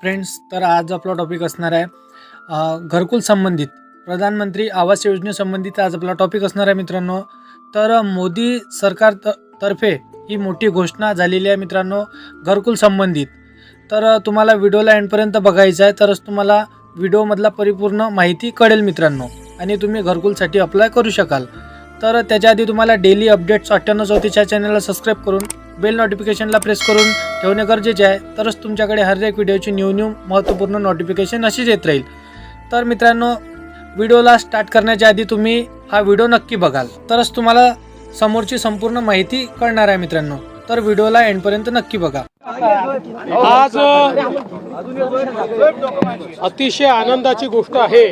Friends तर आज आपला टॉपिक असणार आहे घरकुल संबंधित. प्रधानमंत्री आवास योजनेसंबंधित आज आपला टॉपिक असणार आहे मित्रांनो. तर मोदी सरकार त तर्फे ही मोठी घोषणा झालेली आहे मित्रांनो घरकुल संबंधित. तर तुम्हाला व्हिडिओला एंडपर्यंत बघायचं आहे तरच तुम्हाला व्हिडिओमधला परिपूर्ण माहिती कळेल मित्रांनो. आणि तुम्ही घरकुलसाठी अप्लाय करू शकाल. तर त्याच्या आधी तुम्हाला डेली अपडेट्स अठ्ठ्याण्णव चौथीच्या चॅनलला सबस्क्राईब करून बेल नोटिफिकेशनला प्रेस करून ठेवणे गरजेचे आहे. तरच तुमच्याकडे हर एक व्हिडिओची न्यू न्यू महत्त्वपूर्ण नोटिफिकेशन अशीच येत राहील. तर मित्रांनो व्हिडिओला स्टार्ट करण्याच्या आधी तुम्ही हा व्हिडिओ नक्की बघाल. तरच तुम्हाला समोरची संपूर्ण माहिती कळणार आहे मित्रांनो. तर व्हिडिओला एंडपर्यंत नक्की बघा. आज अतिशय आनंदाची गोष्ट आहे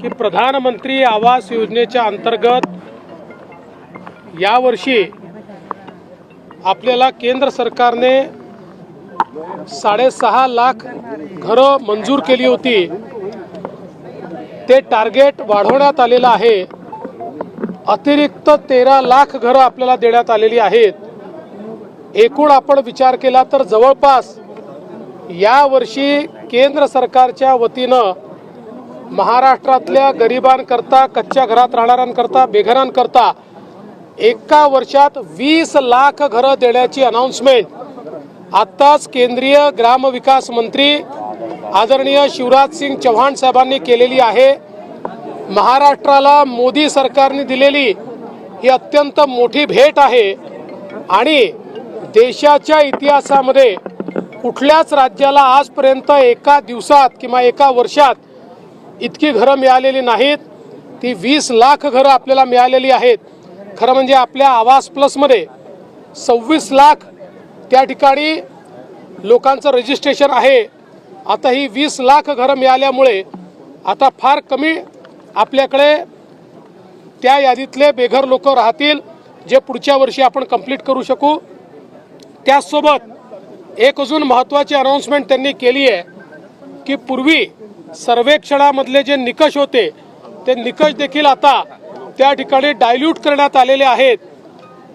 की प्रधानमंत्री आवास योजनेच्या अंतर्गत यावर्षी आपल्याला केंद्र सरकारने साडेसहा लाख घरं मंजूर केली होती. ते टार्गेट वाढवण्यात आलेलं आहे. अतिरिक्त तेरा लाख घरं आपल्याला देण्यात आलेली आहेत. एकूण आपण विचार केला तर जवळपास या वर्षी केंद्र सरकारच्या वतीनं महाराष्ट्रातल्या गरिबांकरता कच्च्या घरात राहणाऱ्यांकरता बेघरांकरता एका वर्षात वीस लाख घरं देण्याची अनाऊन्समेंट आत्ताच केंद्रीय ग्रामविकास मंत्री आदरणीय शिवराज सिंग चव्हाण साहेबांनी केलेली आहे. महाराष्ट्राला मोदी सरकारने दिलेली ही अत्यंत मोठी भेट आहे. आणि देशाच्या इतिहासामध्ये कुठल्याच राज्याला आजपर्यंत एका दिवसात किंवा एका वर्षात इतकी घरं मिळालेली नाहीत. ती वीस लाख घरं आपल्याला मिळालेली आहेत. खरं म्हणजे आपल्या आवास प्लसमध्ये सव्वीस लाख त्या ठिकाणी लोकांचं रजिस्ट्रेशन आहे. आता ही वीस लाख घरं मिळाल्यामुळे आता फार कमी आपल्याकडे त्या यादीतले बेघर लोक राहतील जे पुढच्या वर्षी आपण कंप्लीट करू शकू. त्याचसोबत एक अजून महत्त्वाची अनाऊन्समेंट त्यांनी केली आहे की पूर्वी सर्वेक्षणामधले जे निकष होते ते निकष देखील आता त्या ठिकाणी डायल्यूट करण्यात आलेले आहेत.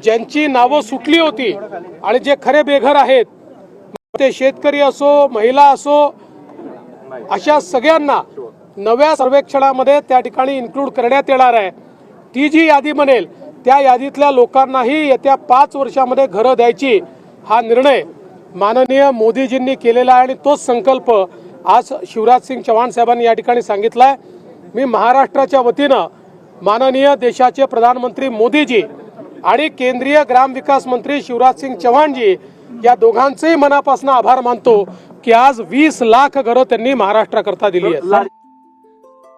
ज्यांची नावं सुटली होती आणि जे खरे बेघर आहेत ते शेतकरी असो महिला असो अशा सगळ्यांना नव्या सर्वेक्षणामध्ये त्या ठिकाणी इन्क्लूड करण्यात येणार आहे. ती जी यादी बनेल त्या यादीतल्या लोकांनाही येत्या पाच वर्षामध्ये घरं द्यायची हा निर्णय माननीय मोदीजींनी केलेला आहे आणि तोच संकल्प आज शिवराज सिंग चव्हाण साहेबांनी या ठिकाणी सांगितला आहे मी महाराष्ट्राच्या वतीनं माननीय देशाचे प्रधानमंत्री मोदीजी आणि केंद्रीय ग्रामविकास मंत्री शिवराज सिंग चव्हाणजी या दोघांचेही मनापासून आभार मानतो की आज वीस लाख घरं त्यांनी महाराष्ट्राकरता दिली आहेत.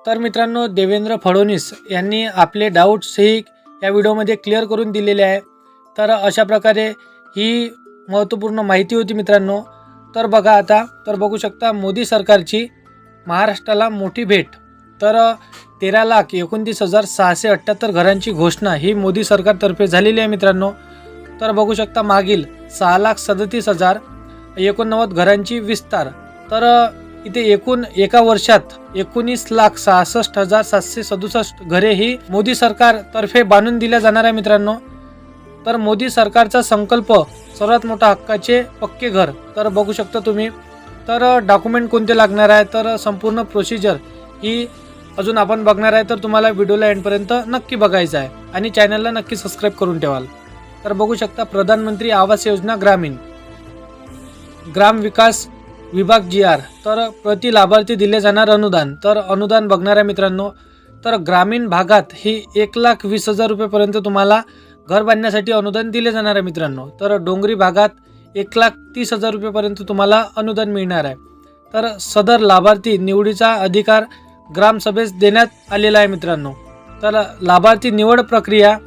तर मित्रांनो देवेंद्र फडणवीस यांनी आपले डाऊट्सही या व्हिडिओमध्ये क्लिअर करून दिलेले आहे. तर अशा प्रकारे ही महत्त्वपूर्ण माहिती होती मित्रांनो. तर बघा आता तर बघू शकता मोदी सरकारची महाराष्ट्राला मोठी भेट. तर तेरा लाख एकोणतीस हजार सहाशे अठ्ठ्याहत्तर घरांची घोषणा ही मोदी सरकारतर्फे झालेली आहे मित्रांनो. तर बघू शकता मागील सहा लाख सदतीस हजार एकोणनव्वद घरांची विस्तार. तर इथे एकूण एका वर्षात एकोणीस लाख सहासष्ट हजार सातशे सदुसष्ट घरे ही मोदी सरकारतर्फे बांधून दिल्या जाणार आहे मित्रांनो. तर मोदी सरकारचा संकल्प सर्वात मोठा हक्काचे पक्के घर. तर बघू शकता तुम्ही. तर डॉक्युमेंट कोणते लागणार आहे? तर संपूर्ण प्रोसिजर ही अजून आपण बघणार आहे तर तुम्हाला व्हिडिओला एंडपर्यंत नक्की बघायचं आहे. आणि चॅनलला नक्की सबस्क्राईब करून ठेवाल. तर बघू शकता प्रधानमंत्री आवास योजना ग्रामीण. ग्राम विकास विभाग जी आर तर प्रति लाभार्थी दिले जाणार अनुदान. तर अनुदान बघणाऱ्या मित्रांनो तर ग्रामीण भागात ही एक लाख वीस हजार रुपयेपर्यंत तुम्हाला घर बांधण्यासाठी अनुदान दिले जाणार आहे मित्रांनो. तर डोंगरी भागात एक लाख तीस हजार रुपयेपर्यंत तुम्हाला अनुदान मिळणार आहे. तर सदर लाभार्थी निवडीचा अधिकार ग्रामसभेस देण्यात आलेला आहे मित्रांनो. तर लाभार्थी निवड प्रक्रिया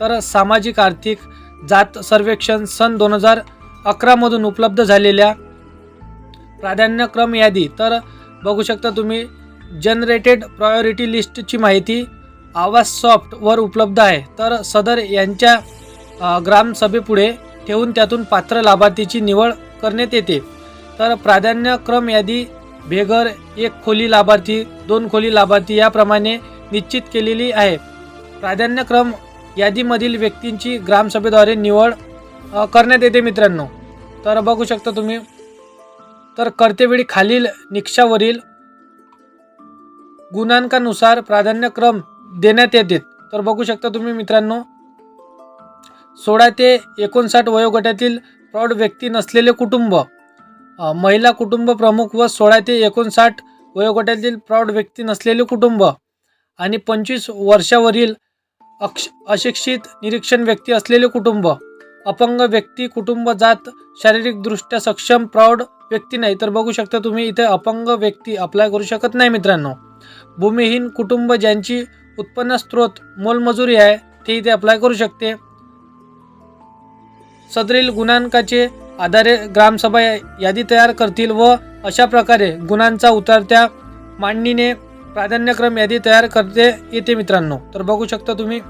तर सामाजिक आर्थिक जात सर्वेक्षण सन दोन हजार अकरामधून उपलब्ध झालेल्या प्राधान्यक्रम यादी. तर बघू शकता तुम्ही जनरेटेड प्रायोरिटी लिस्टची माहिती आवाज सॉफ्टवर उपलब्ध आहे. तर सदर यांच्या ग्रामसभेपुढे ठेवून त्यातून पात्र लाभार्थीची निवड करण्यात येते. तर प्राधान्यक्रम यादी बेघर एक खोली लाभार्थी दोन खोली लाभार्थी याप्रमाणे निश्चित केलेली आहे. प्राधान्यक्रम यादीमधील व्यक्तींची ग्रामसभेद्वारे निवड करण्यात येते मित्रांनो. तर बघू शकता तुम्ही. तर करतेवेळी खालील निकषावरील गुणांकानुसार प्राधान्यक्रम देण्यात येते. तर बघू शकता तुम्ही मित्रांनो. सोळा ते एकोणसाठ वयोगटातील प्रौढ व्यक्ती नसलेले कुटुंब. महिला कुटुंब प्रमुख व सोळा ते एकोणसाठ वयोगटातील प्रौढ व्यक्ती नसलेले कुटुंब आणि पंचवीस वर्षावरील अक्ष अशिक्षित निरीक्षण व्यक्ती असलेले कुटुंब. अपंग व्यक्ती कुटुंब जात शारीरिकदृष्ट्या सक्षम प्रौढ व्यक्ती नाही. तर बघू शकता तुम्ही इथे अपंग व्यक्ती अप्लाय करू शकत नाही मित्रांनो. भूमिहीन कुटुंब ज्यांची उत्पन्न स्रोत मोलमजुरी आहे ते इथे अप्लाय करू शकते. सदरील गुणांकाचे आधारे ग्रामसभा यादी तयार करतील व अशा प्रकारे गुणांचा उतरत्या मांडणीने प्राधान्यक्रम यादी तयार करते येते मित्रांनो. तर बघू शकता तुम्ही.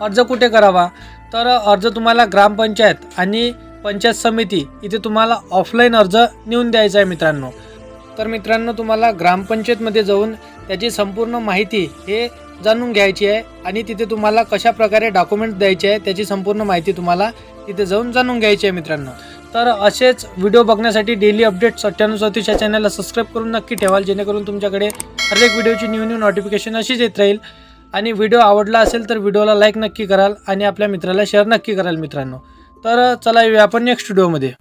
अर्ज कुठे करावा? तर अर्ज तुम्हाला ग्रामपंचायत आणि पंचायत समिती इथे तुम्हाला ऑफलाईन अर्ज नेऊन द्यायचा आहे मित्रांनो. तर मित्रांनो तुम्हाला ग्रामपंचायतमध्ये जाऊन त्याची संपूर्ण माहिती हे जाणून घ्यायची आहे आणि तिथे तुम्हाला कशा प्रकारे डॉक्युमेंट द्यायचे आहे त्याची संपूर्ण माहिती तुम्हाला तिथे जाऊन जाणून घ्यायचे आहे मित्रांनो. तर असेच व्हिडिओ बघण्यासाठी डेली अपडेट्स अठ्ठ्याण्णव चौतीस या चॅनलला सबस्क्राईब करून नक्की ठेवाल जेणेकरून तुमच्याकडे हर एक व्हिडिओची न्यू न्यू नोटिफिकेशन अशीच येत राहील. आणि व्हिडिओ आवडला असेल तर व्हिडिओला लाईक नक्की कराल आणि आपल्या मित्राला शेअर नक्की कराल मित्रांनो. तर चला येऊया आपण नेक्स्ट व्हिडिओमध्ये